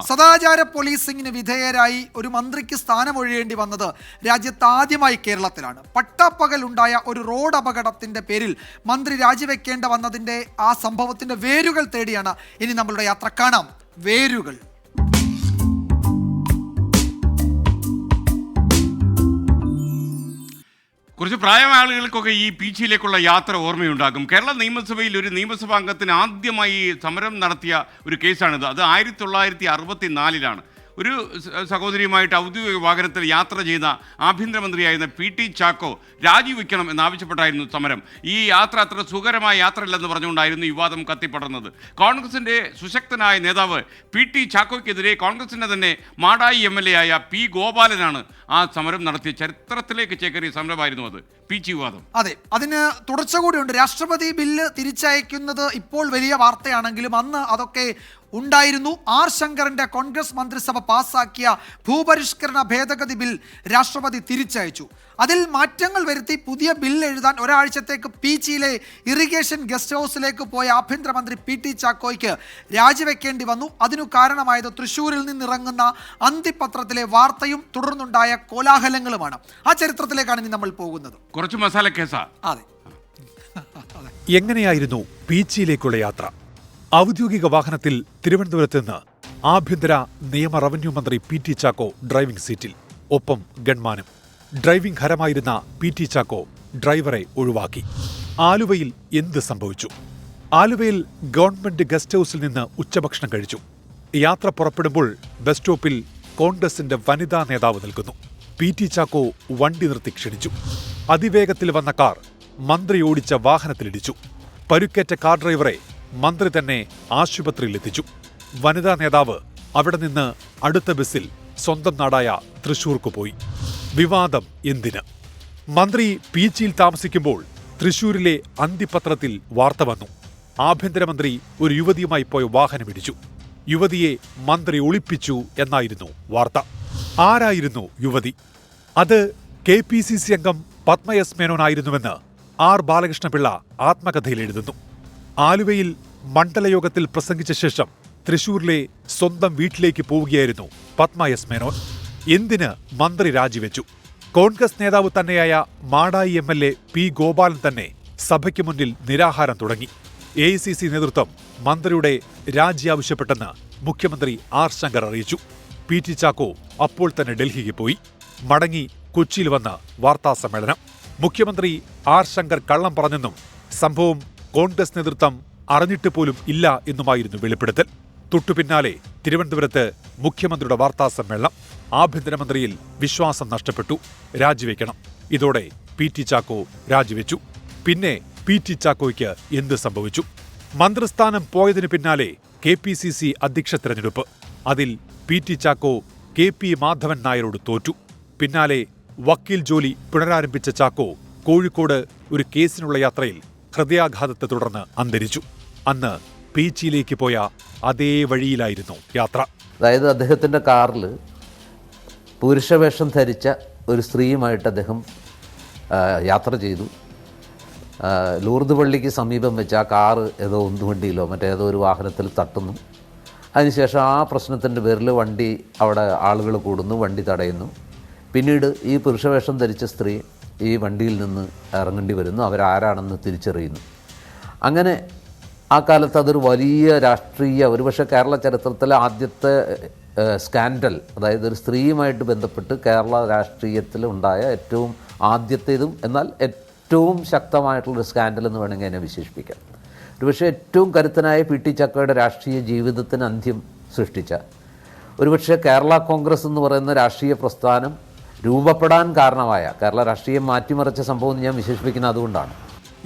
സദാചാര പോലീസിംഗിന് വിധേയരായി ഒരു മന്ത്രിക്ക് സ്ഥാനമൊഴിയേണ്ടി വന്നത് രാജ്യത്ത് ആദ്യമായി കേരളത്തിലാണ്. പട്ടാപ്പകൽ ഉണ്ടായ ഒരു റോഡ് അപകടത്തിന്റെ പേരിൽ മന്ത്രി രാജിവെക്കേണ്ട വന്നതിന്റെ ആ സംഭവത്തിന്റെ വേരുകൾ തേടിയാണ് ഇനി നമ്മളുടെ യാത്ര. കാണാം. വേരുകൾ. കുറച്ച് പ്രായമായ ആളുകൾക്കൊക്കെ ഈ പീച്ചിയിലേക്കുള്ള യാത്ര ഓർമ്മയുണ്ടാകും. കേരള നിയമസഭയിൽ ഒരു നിയമസഭാംഗത്തിന് ആദ്യമായി സമരം നടത്തിയ ഒരു കേസാണിത്. അത് ആയിരത്തി തൊള്ളായിരത്തി അറുപത്തി നാലിലാണ് ഒരു സഹോദരിയുമായിട്ട് ഔദ്യോഗിക വാഹനത്തിൽ യാത്ര ചെയ്ത ആഭ്യന്തരമന്ത്രിയായിരുന്ന പി ടി ചാക്കോ രാജിവെക്കണം എന്നാവശ്യപ്പെട്ടായിരുന്നു സമരം. ഈ യാത്ര അത്ര സുഖകരമായ യാത്രയല്ലെന്ന് പറഞ്ഞുകൊണ്ടായിരുന്നു വിവാദം കത്തിപ്പടർന്നത്. കോൺഗ്രസിന്റെ സുശക്തനായ നേതാവ് പി ടി ചാക്കോയ്ക്കെതിരെ കോൺഗ്രസിന്റെ തന്നെ മാടായി എം എൽ എ ആയ പി ഗോപാലനാണ് ആ സമരം നടത്തിയ ചരിത്രത്തിലേക്ക് ചേക്കേറിയ സമരമായിരുന്നു അത്. പി അതെ അതിന് തുടർച്ച കൂടിയുണ്ട്. രാഷ്ട്രപതി ബില്ല് തിരിച്ചയക്കുന്നത് ഇപ്പോൾ വലിയ വാർത്തയാണെങ്കിലും അന്ന് അതൊക്കെ ഉണ്ടായിരുന്നു. ആർ ശങ്കറിന്റെ കോൺഗ്രസ് മന്ത്രിസഭ പാസാക്കിയ ഭൂപരിഷ്കരണ ഭേദഗതി ബിൽ രാഷ്ട്രപതി തിരിച്ചയച്ചു. അതിൽ മാറ്റങ്ങൾ വരുത്തി പുതിയ ബിൽ എഴുതാൻ ഒരാഴ്ചത്തേക്ക് പീച്ചിയിലെ ഇറിഗേഷൻ ഗസ്റ്റ് ഹൗസിലേക്ക് പോയ ആഭ്യന്തരമന്ത്രി പി ടി ചാക്കോയ്ക്ക് രാജിവെക്കേണ്ടി വന്നു. അതിനു കാരണമായത് തൃശൂരിൽ നിന്നിറങ്ങുന്ന അന്തിപത്രത്തിലെ വാർത്തയും തുടർന്നുണ്ടായ കോലാഹലങ്ങളുമാണ്. ആ ചരിത്രത്തിലേക്കാണ് ഇനി നമ്മൾ പോകുന്നത്. കുറച്ച് മസാല കേസാ. അതെ. എങ്ങനെയായിരുന്നു പീച്ചിയിലേക്കുള്ള യാത്ര? ഔദ്യോഗിക വാഹനത്തിൽ തിരുവനന്തപുരത്ത് നിന്ന് ആഭ്യന്തര നിയമ റവന്യൂ മന്ത്രി പി ടി ചാക്കോ ഡ്രൈവിംഗ് സീറ്റിൽ. ഒപ്പം ഗൺമാനും. ഡ്രൈവിംഗ് ഹരമായിരുന്ന പി ടി ചാക്കോ ഡ്രൈവറെ ഒഴിവാക്കി. ആലുവയിൽ എന്ത് സംഭവിച്ചു? ആലുവയിൽ ഗവൺമെന്റ് ഗസ്റ്റ് ഹൌസിൽ നിന്ന് ഉച്ചഭക്ഷണം കഴിച്ചു. യാത്ര പുറപ്പെടുമ്പോൾ ബസ് സ്റ്റോപ്പിൽ കോൺഗ്രസിന്റെ വനിതാ നേതാവ് നിൽക്കുന്നു. പി ടി ചാക്കോ വണ്ടി നിർത്തി ക്ഷണിച്ചു. അതിവേഗത്തിൽ വന്ന കാർ മന്ത്രി ഓടിച്ച വാഹനത്തിലിടിച്ചു. പരുക്കേറ്റ കാർ ഡ്രൈവറെ മന്ത്രി തന്നെ ആശുപത്രിയിലെത്തിച്ചു വനിതാ നേതാവ് അവിടെ നിന്ന് അടുത്ത ബസ്സിൽ സ്വന്തം നാടായ തൃശൂർക്ക് പോയി. വിവാദം എന്തിന്? മന്ത്രി പീച്ചിയിൽ താമസിക്കുമ്പോൾ തൃശൂരിലെ അന്തിപത്രത്തിൽ വാർത്ത വന്നു. ആഭ്യന്തരമന്ത്രി ഒരു യുവതിയുമായി പോയ വാഹനമിടിച്ചു. യുവതിയെ മന്ത്രി ഒളിപ്പിച്ചു എന്നായിരുന്നു വാർത്ത. ആരായിരുന്നു യുവതി? അത് കെ പി സി സി അംഗം പത്മയസ് മേനോനായിരുന്നുവെന്ന് ആർ ബാലകൃഷ്ണപിള്ള ആത്മകഥയിൽ എഴുതുന്നു. ആലുവയിൽ മണ്ഡലയോഗത്തിൽ പ്രസംഗിച്ച ശേഷം തൃശൂരിലെ സ്വന്തം വീട്ടിലേക്ക് പോവുകയായിരുന്നു പത്മയസ് മേനോൻ. എന്തിന് മന്ത്രി രാജിവെച്ചു? കോൺഗ്രസ് നേതാവ് തന്നെയായ Madayi M L A P Gopalan തന്നെ സഭയ്ക്ക് മുന്നിൽ നിരാഹാരം തുടങ്ങി. എ ഐ സി സി നേതൃത്വം മന്ത്രിയുടെ രാജി ആവശ്യപ്പെട്ടെന്ന് മുഖ്യമന്ത്രി ആർ ശങ്കർ അറിയിച്ചു. പി ടി ചാക്കോ അപ്പോൾ തന്നെ ഡൽഹിക്ക് പോയി. മടങ്ങി കൊച്ചിയിൽ വന്ന വാർത്താസമ്മേളനം മുഖ്യമന്ത്രി ആർ ശങ്കർ കള്ളം പറഞ്ഞെന്നും സംഭവം കോൺഗ്രസ് നേതൃത്വം അറിഞ്ഞിട്ട് പോലും ഇല്ല എന്നുമായിരുന്നു വെളിപ്പെടുത്തൽ. തൊട്ടുപിന്നാലെ തിരുവനന്തപുരത്ത് മുഖ്യമന്ത്രിയുടെ വാർത്താ സമ്മേളനം. ആഭ്യന്തരമന്ത്രിയിൽ വിശ്വാസം നഷ്ടപ്പെട്ടു. രാജിവെക്കണം. ഇതോടെ പി ടി ചാക്കോ രാജിവെച്ചു. പിന്നെ പി ടി ചാക്കോയ്ക്ക് എന്ത് സംഭവിച്ചു? മന്ത്രിസ്ഥാനം പോയതിനു പിന്നാലെ കെ പി സി സി അധ്യക്ഷ തെരഞ്ഞെടുപ്പ്. അതിൽ P T Chacko K P Madhavan നായരോട് തോറ്റു. പിന്നാലെ വക്കീൽ ജോലി പുനരാരംഭിച്ച ചാക്കോ കോഴിക്കോട് ഒരു കേസിനുള്ള യാത്രയിൽ ഹൃദയാഘാതത്തെ തുടർന്ന് അന്തരിച്ചു. അന്ന് പീച്ചിയിലേക്ക് പോയ അതേ വഴിയിലായിരുന്നു യാത്ര. അതായത് അദ്ദേഹത്തിന്റെ കാറിൽ പുരുഷവേഷം ധരിച്ച ഒരു സ്ത്രീയുമായിട്ട് അദ്ദേഹം യാത്ര ചെയ്തു. ലൂർദ് പള്ളിക്ക് സമീപം വെച്ച് ആ കാറ് ഏതോ ഉന്തുവണ്ടിയിലോ മറ്റേതോ ഒരു വാഹനത്തിൽ തട്ടുന്നു. അതിനുശേഷം ആ പ്രശ്നത്തിന്റെ പേരിൽ വണ്ടി അവിടെ ആളുകൾ കൂടുന്നു വണ്ടി തടയുന്നു. പിന്നീട് ഈ പുരുഷവേഷം ധരിച്ച സ്ത്രീ ഈ വണ്ടിയിൽ നിന്ന് ഇറങ്ങേണ്ടി വരുന്നു. അവരാരാണെന്ന് തിരിച്ചറിയുന്നു. അങ്ങനെ ആ കാലത്ത് അതൊരു വലിയ രാഷ്ട്രീയ ഒരുപക്ഷെ കേരള ചരിത്രത്തിലെ ആദ്യത്തെ സ്കാൻഡൽ അതായത് ഒരു സ്ത്രീയുമായിട്ട് ബന്ധപ്പെട്ട് കേരള രാഷ്ട്രീയത്തിൽ ഉണ്ടായ ഏറ്റവും ആദ്യത്തേതും എന്നാൽ ഏറ്റവും ശക്തമായിട്ടുള്ളൊരു സ്കാൻഡൽ എന്ന് വേണമെങ്കിൽ അതിനെ വിശേഷിപ്പിക്കാം. ഒരുപക്ഷെ ഏറ്റവും കരുത്തനായ പി ടി ചക്കയുടെ രാഷ്ട്രീയ ജീവിതത്തിന് അന്ത്യം സൃഷ്ടിച്ച ഒരുപക്ഷെ കേരള കോൺഗ്രസ് എന്ന് പറയുന്ന രാഷ്ട്രീയ പ്രസ്ഥാനം രൂപപ്പെടാൻ കാരണമായ കേരള രാഷ്ട്രീയം മാറ്റിമറിച്ച സംഭവം എന്ന് ഞാൻ വിശേഷിപ്പിക്കുന്നത് അതുകൊണ്ടാണ്.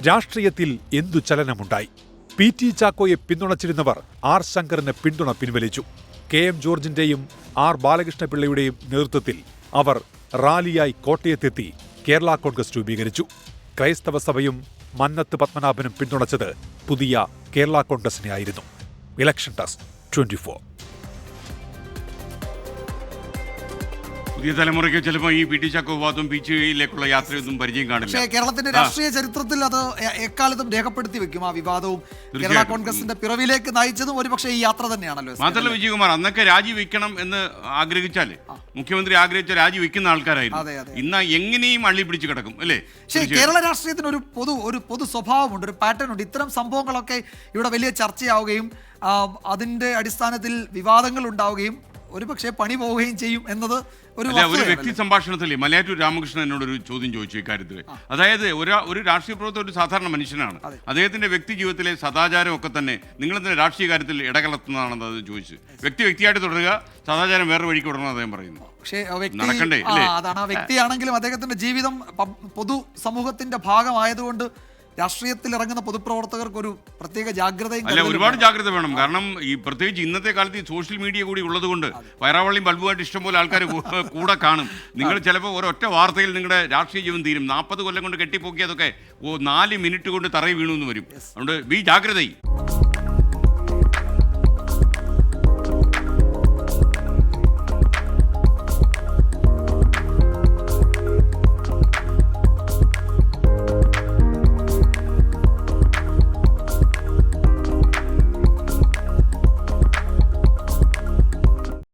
രാഷ്ട്രീയത്തിൽ എന്തു ചലനമുണ്ടായി? പി ടി ചാക്കോയെ പിന്തുണച്ചിരുന്നവർ ആർ ശങ്കറിന് പിന്തുണ പിൻവലിച്ചു. കെ എം ജോർജിന്റെയും ആർ ബാലകൃഷ്ണപിള്ളയുടെയും നേതൃത്വത്തിൽ അവർ റാലിയായി കോട്ടയത്തെത്തി കേരള കോൺഗ്രസ് രൂപീകരിച്ചു. ക്രൈസ്തവ സഭയും മന്നത്ത് പത്മനാഭനും പിന്തുണച്ചത് പുതിയ കേരള കോൺഗ്രസിനെ ആയിരുന്നു ഇലക്ഷൻ ടെസ്റ്റ് ട്വന്റി പുതിയ തലമുറയ്ക്ക് ചിലപ്പോൾ ഈ പി ടി ചക്രവാദവും ബീച്ചിലേക്കുള്ള യാത്രയൊന്നും പരിചയം കാണില്ല. പക്ഷേ കേരളത്തിന്റെ രാഷ്ട്രീയ ചരിത്രത്തിൽ അത് എ- എക്കാലത്തും രേഖപ്പെടുത്തി വെക്കും ആ വിവാദവും കേരള തീർച്ചയായിട്ടും. കോൺഗ്രസിന്റെ പിറവിലേക്ക് നയിച്ചതും ഒരുപക്ഷെ ഈ യാത്ര തന്നെയാണല്ലോ എസ്. മാത്രമല്ല വിജയകുമാർ അന്നൊക്കെ രാജിവെക്കണം എന്ന് ആഗ്രഹിച്ചാലേ മുഖ്യമന്ത്രി ആഗ്രഹിച്ച രാജിവെക്കുന്ന അതെ, ആൾക്കാരായിരുന്നു. ഇന്ന് എങ്ങനെയും അള്ളി പിടിച്ച് കിടക്കും അല്ലേ? പക്ഷേ കേരള രാഷ്ട്രീയത്തിന് ഒരു പൊതു ഒരു പൊതു സ്വഭാവമുണ്ട് ഒരു പാറ്റേൺ ഉണ്ട്. ഇത്തരം സംഭവങ്ങളൊക്കെ ഇവിടെ വലിയ ചർച്ചയാവുകയും ആ, അതിന്റെ അടിസ്ഥാനത്തിൽ വിവാദങ്ങൾ ഉണ്ടാവുകയും ഒരുപക്ഷെ പണി പോവുകയും ചെയ്യും എന്നത് ഒരു അല്ല ഒരു വ്യക്തി സംഭാഷണത്തിൽ മലയാറ്റൂർ രാമകൃഷ്ണൻ എന്നോട് ഒരു ചോദ്യം ചോദിച്ചു ഇക്കാര്യത്തിൽ. അതായത് ഒരു ഒരു രാഷ്ട്രീയ പ്രവർത്തകർ ഒരു സാധാരണ മനുഷ്യനാണ്. അദ്ദേഹത്തിന്റെ വ്യക്തി ജീവിതത്തിലെ സദാചാരം ഒക്കെ തന്നെ നിങ്ങൾ തന്നെ രാഷ്ട്രീയ കാര്യത്തിൽ ഇടകലർത്തുന്നതാണെന്ന് അത് ചോദിച്ചു. വ്യക്തി വ്യക്തിയായിട്ട് തുടരുക സദാചാരം വേറെ വഴിക്ക് വിടണം അദ്ദേഹം പറയുന്നു. പക്ഷേ നടക്കണ്ടേ? അതാണ് ആ വ്യക്തിയാണെങ്കിലും അദ്ദേഹത്തിന്റെ ജീവിതം പൊതു സമൂഹത്തിന്റെ ഭാഗമായതുകൊണ്ട് രാഷ്ട്രീയത്തിൽ ഇറങ്ങുന്ന പൊതുപ്രവർത്തകർക്ക് ഒരു പ്രത്യേക ജാഗ്രതയും അല്ല ഒരുപാട് ജാഗ്രത വേണം. കാരണം ഈ പ്രത്യേകിച്ച് ഇന്നത്തെ കാലത്ത് ഈ സോഷ്യൽ മീഡിയ കൂടി ഉള്ളതുകൊണ്ട് വയറാവള്ളിയും ബൾബുമായിട്ട് ഇഷ്ടംപോലെ ആൾക്കാർ കൂടെ കാണും. നിങ്ങൾ ചിലപ്പോൾ ഒരൊറ്റ വാർത്തയിൽ നിങ്ങളുടെ രാഷ്ട്രീയ ജീവൻ തീരും. നാൽപ്പത് കൊല്ലം കൊണ്ട് കെട്ടിപ്പോക്കിയതൊക്കെ ഓ നാല് മിനിറ്റ് കൊണ്ട് തറയിൽ വീണു എന്ന് വരും അതുകൊണ്ട് ബി ജാഗ്രതയും